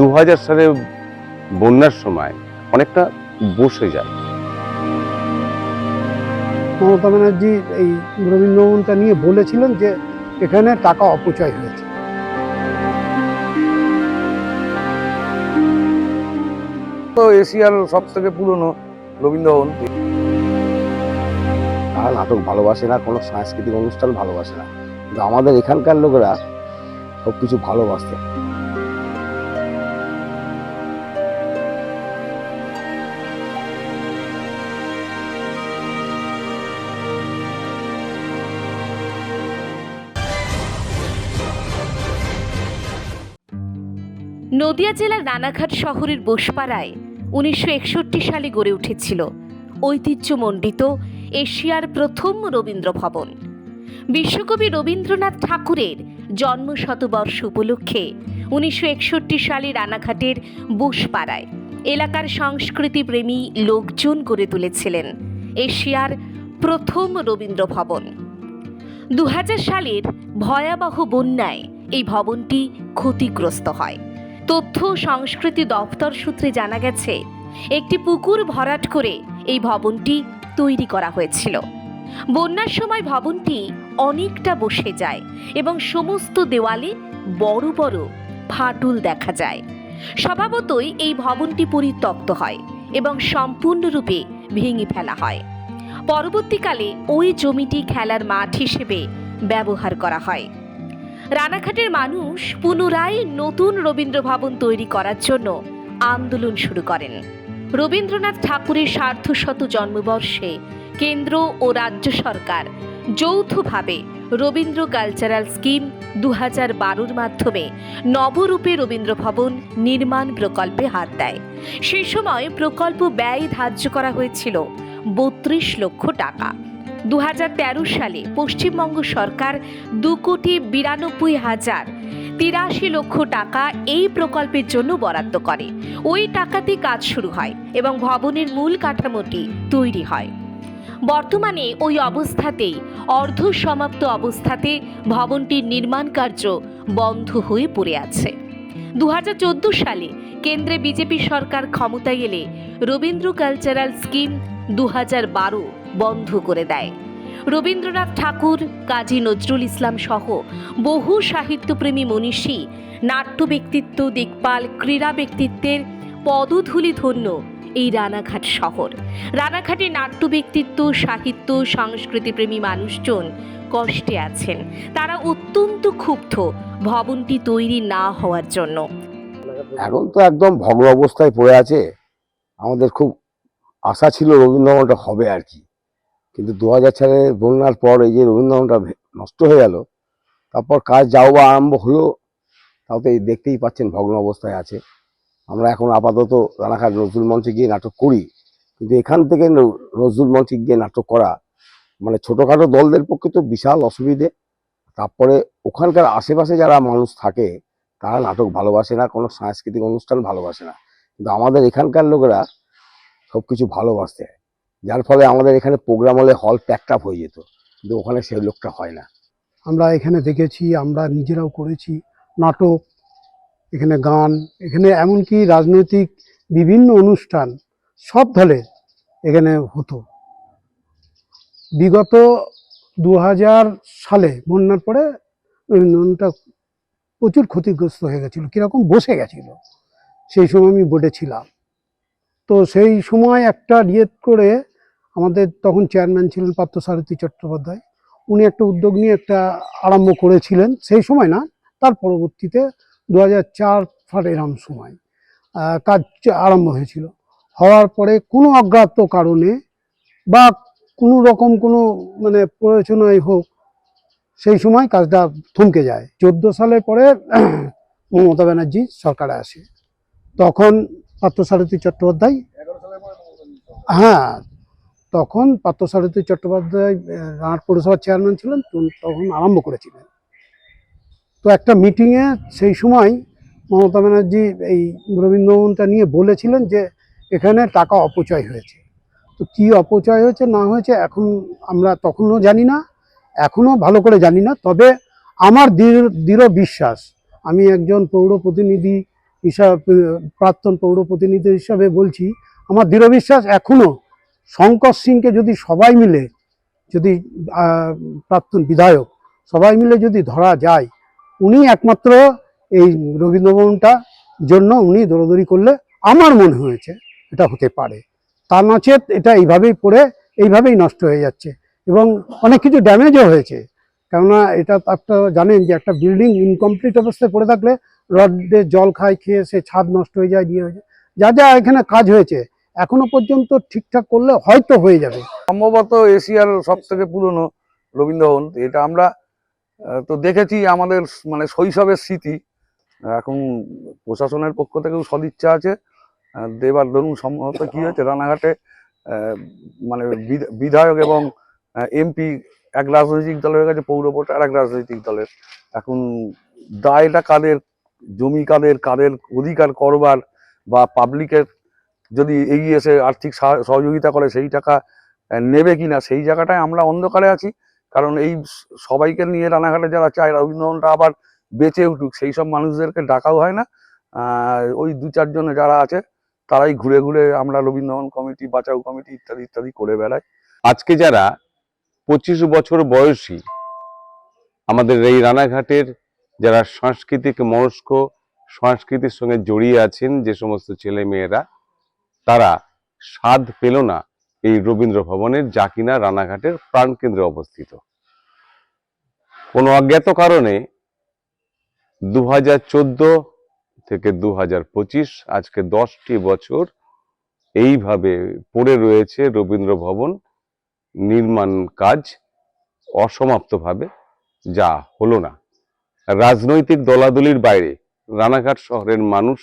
দু হাজার সালে বন্যার সময় অনেকটা বসে যায়। মমতা ব্যানার্জি এই রবীন্দ্রভবনটা নিয়ে বলেছিলেন যে এখানে টাকা অপচয় হয়েছে। তো এশিয়ার সব থেকে পুরনো রবীন্দ্রভবন। তারা নাটক ভালোবাসে না কোনো সাংস্কৃতিক অনুষ্ঠান ভালোবাসে না। কিন্তু আমাদের এখানকার লোকেরা সব কিছু ভালোবাসে। নদিয়া জেলার রানাঘাট শহরের বোসপাড়ায় উনিশশো সালে গড়ে উঠেছিল ঐতিহ্যমণ্ডিত এশিয়ার প্রথম রবীন্দ্র ভবন বিশ্বকবি রবীন্দ্রনাথ ঠাকুরের জন্ম শতবর্ষ উপলক্ষে উনিশশো একষট্টি সালে রানাঘাটের বোসপাড়ায় এলাকার সংস্কৃতিপ্রেমী লোকজন গড়ে তুলেছিলেন এশিয়ার প্রথম রবীন্দ্র ভবন দু হাজার সালের ভয়াবহ বন্যায় এই ভবনটি ক্ষতিগ্রস্ত হয়। তথ্য সংস্কৃতি দপ্তর সূত্রে জানা গেছে, একটি পুকুর ভরাট করে এই ভবনটি তৈরি করা হয়েছিল। বন্যার সময় ভবনটি অনেকটা বসে যায় এবং সমস্ত দেওয়ালে বড় বড় ফাটুল দেখা যায়। স্বভাবতই এই ভবনটি পরিত্যক্ত হয় এবং সম্পূর্ণরূপে ভেঙে ফেলা হয়। পরবর্তীকালে ওই জমিটি খেলার মাঠ হিসেবে ব্যবহার করা হয়। রানাঘাটের মানুষ পুনরায় নতুন রবীন্দ্র ভবন তৈরি করার জন্য আন্দোলন শুরু করেন। রবীন্দ্রনাথ ঠাকুরের সার্ধশত জন্মবর্ষে কেন্দ্র ও রাজ্য সরকার যৌথভাবে রবীন্দ্র কালচারাল স্কিম দু হাজার মাধ্যমে নবরূপে রবীন্দ্র ভবন নির্মাণ প্রকল্পে হাত দেয়। সেই সময় প্রকল্প ব্যয় ধার্য করা হয়েছিল বত্রিশ লক্ষ টাকা। দু হাজার তেরো সালে পশ্চিমবঙ্গ সরকার দু কোটি বিরানব্বই হাজার তিরাশি লক্ষ টাকা এই প্রকল্পের জন্য বরাদ্দ করে। ওই টাকাতে কাজ শুরু হয় এবং ভবনের মূল কাঠামোটি তৈরি হয়। বর্তমানে ওই অবস্থাতেই অর্ধ সমাপ্ত অবস্থাতে ভবনটির নির্মাণ কার্য বন্ধ হয়ে পড়ে আছে। দু হাজার চোদ্দ সালে কেন্দ্রে বিজেপি সরকার ক্ষমতায় এলে রবীন্দ্র কালচারাল স্কিম দু হাজার বারো বন্ধ করে দেয়। রবীন্দ্রনাথ ঠাকুর, কাজী নজরুল ইসলাম সহ বহু সাহিত্যপ্রেমী মনীষী নাট্য ব্যক্তিত্ব, দিকপাল, ক্রীড়া ব্যক্তিত্বের পদধূলি ধন্য এই রানাঘাট শহর। রানাঘাটে নাট্য ব্যক্তিত্ব, সাহিত্য, সংস্কৃতিপ্রেমী মানুষজন কষ্টে আছেন। তারা অত্যন্ত ক্ষুব্ধ ভবনটি তৈরি না হওয়ার জন্য। এখন তো একদম ভগ্ন অবস্থায় পড়ে আছে। আমাদের খুব আশা ছিল রবীন্দ্রভবনটা হবে আর কি। কিন্তু দু হাজার সালে বন্যার পর এই যে রবীন্দ্রভবনটা নষ্ট হয়ে গেল, তারপর কাজ যাও বা আরম্ভ হলো, তাও তো দেখতেই পাচ্ছেন ভগ্ন অবস্থায় আছে। আমরা এখন আপাতত রানাঘাট নজরুল মঞ্চে গিয়ে নাটক করি, কিন্তু এখান থেকে নজরুল মঞ্চে গিয়ে নাটক করা মানে ছোটোখাটো দলদের পক্ষে তো বিশাল অসুবিধে। তারপরে ওখানকার আশেপাশে যারা মানুষ থাকে, তারা নাটক ভালোবাসে না, কোনো সাংস্কৃতিক অনুষ্ঠান ভালোবাসে না। কিন্তু আমাদের এখানকার লোকেরা সব কিছু ভালোবাসে। যার ফলে আমাদের এখানে প্রোগ্রাম হলে হল প্যাকটাপ হয়ে যেত, কিন্তু ওখানে সেই লোকটা হয় না। আমরা এখানে দেখেছি, আমরা নিজেরাও করেছি নাটক, এখানে গান, এখানে এমনকি রাজনৈতিক বিভিন্ন অনুষ্ঠান সব দলের এখানে হতো। বিগত দু হাজার সালে বন্যার পরে রবীন্দ্রনাথটা প্রচুর ক্ষতিগ্রস্ত হয়ে গেছিল, কীরকম বসে গেছিল। সেই সময় আমি বোর্ডে ছিলাম। তো সেই সময় একটা রিয়েট করে আমাদের তখন চেয়ারম্যান ছিলেন পার্থসারথী চট্টোপাধ্যায়। উনি একটা উদ্যোগ নিয়ে একটা আরম্ভ করেছিলেন সেই সময় না তার পরবর্তীতে দু হাজার চার ফাট এরম সময় কাজ আরম্ভ হয়েছিল। হওয়ার পরে কোনো অজ্ঞাত কারণে বা কোনো রকম কোনো মানে প্রয়োজনাই হোক সেই সময় কাজটা থমকে যায়। চোদ্দ সালের পরে মমতা ব্যানার্জি সরকারে আসে। তখন পার্থসারথী চট্টোপাধ্যায় হ্যাঁ তখন পার্থসারথী চট্টোপাধ্যায় রানাঘাট পৌরসভার চেয়ারম্যান ছিলেন তখন আরম্ভ করেছিলেন। তো একটা মিটিংয়ে সেই সময় মমতা ব্যানার্জি এই রবীন্দ্রভবনটা নিয়ে বলেছিলেন যে এখানে টাকা অপচয় হয়েছে। তো কি অপচয় হয়েছে না হয়েছে এখন আমরা তখনও জানি না, এখনও ভালো করে জানি না, তবে আমার দৃঢ় বিশ্বাস, আমি একজন পৌর প্রতিনিধি হিসাব, প্রাক্তন পৌর প্রতিনিধি হিসাবে বলছি, আমার দৃঢ় বিশ্বাস এখনও শঙ্কর সিংকে যদি সবাই মিলে যদি প্রাক্তন বিধায়ক সবাই মিলে যদি ধরা যায়, উনি একমাত্র এই রবীন্দ্রভবনটা জন্য উনি দৌড়দৌড়ি করলে আমার মনে হয়েছে এটা হতে পারে। তা নচেত এটা এইভাবেই পড়ে, এইভাবেই নষ্ট হয়ে যাচ্ছে এবং অনেক কিছু ড্যামেজও হয়েছে। কেননা এটা একটা জানেন যে একটা বিল্ডিং ইনকমপ্লিট অবস্থায় পড়ে থাকলে রডে জল খায়, খেয়ে সে ছাদ নষ্ট হয়ে যায়, দিয়ে হয়ে যায়, যা যা এখানে কাজ হয়েছে এখনও পর্যন্ত ঠিকঠাক করলে হয়তো হয়ে যাবে। সম্ভবত এশিয়ার সব থেকে পুরনো রবীন্দ্রভবন, এটা আমরা তো দেখেছি আমাদের মানে শৈশবের স্মৃতি। এখন প্রশাসনের পক্ষ থেকেও সদিচ্ছা আছে। দেবার ধরুন সম্ভবত কি হয়েছে, রানাঘাটে মানে বিধ- বিধায়ক এবং এমপি এক রাজনৈতিক দলের কাছে পৌর ভোট আর এক রাজনৈতিক দলের। এখন দায়টা কাদের, জমি কাদের কাদের অধিকার করবার বা পাবলিকের যদি এগিয়ে এসে আর্থিক সহযোগিতা করে সেই টাকা নেবে কিনা সেই জায়গাটায় আমরা অন্ধকারে আছি। কারণ এই সবাইকে নিয়ে রানাঘাটে যারা চায়, রবীন্দ্রভবনটা আবার বেঁচে উঠুক, সেই সব মানুষদেরকে ডাকাও হয় না। ওই দু চারজনে যারা আছে, তারাই ঘুরে ঘুরে আমরা রবীন্দ্রভবন কমিটি, বাঁচাও কমিটি ইত্যাদি ইত্যাদি করে বেড়াই। আজকে যারা পঁচিশ বছর বয়সী, আমাদের এই রানাঘাটের যারা সাংস্কৃতিক মনস্ক সংস্কৃতির সঙ্গে জড়িয়ে আছেন যে সমস্ত ছেলে মেয়েরা তারা স্বাদ পেল না এই রবীন্দ্র ভবনের যা কিনা রানাঘাটের প্রাণকেন্দ্রে অবস্থিত। কোনো অজ্ঞাত কারণে দু হাজার চোদ্দ থেকে দু হাজার পঁচিশ, আজকে দশটি বছর এইভাবে পড়ে রয়েছে রবীন্দ্র ভবন নির্মাণ কাজ অসমাপ্তভাবে, যা হলো না। রাজনৈতিক দলাদলির বাইরে রানাঘাট শহরের মানুষ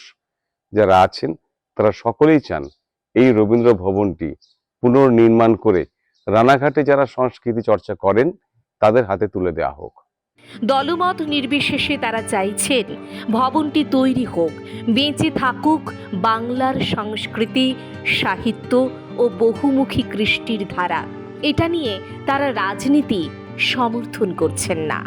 যারা আছেন তারা সকলেই চান এই রবীন্দ্র ভবনটি পুনর্নির্মাণ করে রানাঘাটে যারা সংস্কৃতি চর্চা করেন, তাদের হাতে তুলে দেওয়া হোক। দলমত নির্বিশেষে তারা চাইছেন ভবনটি তৈরি হোক, বেঁচে থাকুক বাংলার সংস্কৃতি, সাহিত্য ও বহুমুখী কৃষ্টির ধারা। এটা নিয়ে তারা রাজনীতি সমর্থন করছেন না।